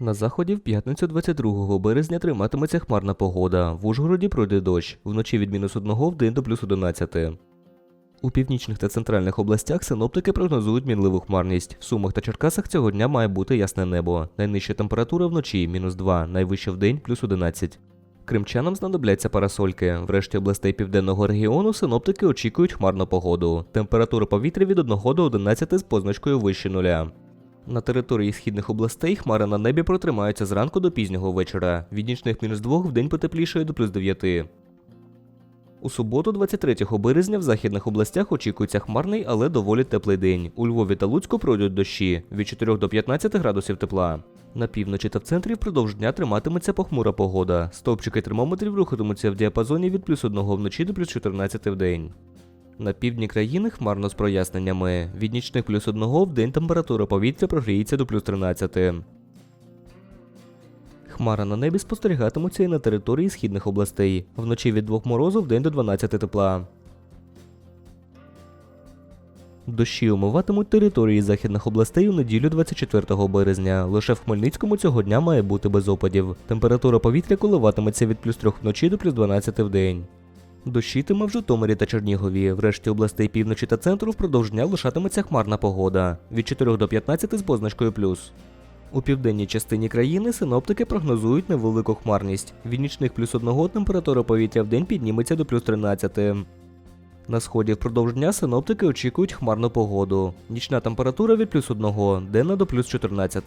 На заході в п'ятницю 22 березня триматиметься хмарна погода. В Ужгороді пройде дощ. Вночі від мінус 1 в день до плюс 11. У північних та центральних областях синоптики прогнозують мінливу хмарність. В Сумах та Черкасах цього дня має бути ясне небо. Найнижча температура вночі мінус 2, найвища в день плюс 11. Кримчанам знадобляться парасольки. В решті областей південного регіону синоптики очікують хмарну погоду. Температура повітря від 1 до 11 з позначкою вище нуля. На території східних областей хмари на небі протримаються зранку до пізнього вечора. Від нічних мінус 2 в день потеплішає до плюс 9. У суботу, 23 березня, в західних областях очікується хмарний, але доволі теплий день. У Львові та Луцьку пройдуть дощі від 4 до 15 градусів тепла. На півночі та в центрі впродовж дня триматиметься похмура погода. Стовпчики термометрів рухатимуться в діапазоні від плюс 1 вночі до плюс 14 в день. На півдні країни хмарно з проясненнями. Від нічних плюс 1 в день температура повітря прогріється до плюс 13. Хмара на небі спостерігатимуться і на території східних областей. Вночі від 2 морозу в день до 12 тепла. Дощі умиватимуть території західних областей у неділю 24 березня. Лише в Хмельницькому цього дня має бути без опадів. Температура повітря коливатиметься від плюс 3 вночі до плюс 12 в день. Дощитиме в Житомирі та Чернігові. В решті областей півночі та центру впродовж дня лишатиметься хмарна погода від 4 до 15 з позначкою плюс. У південній частині країни синоптики прогнозують невелику хмарність. Від нічних плюс 1 температура повітря в день підніметься до плюс 13. На сході впродовж дня синоптики очікують хмарну погоду. Нічна температура від плюс 1, денна до плюс 14.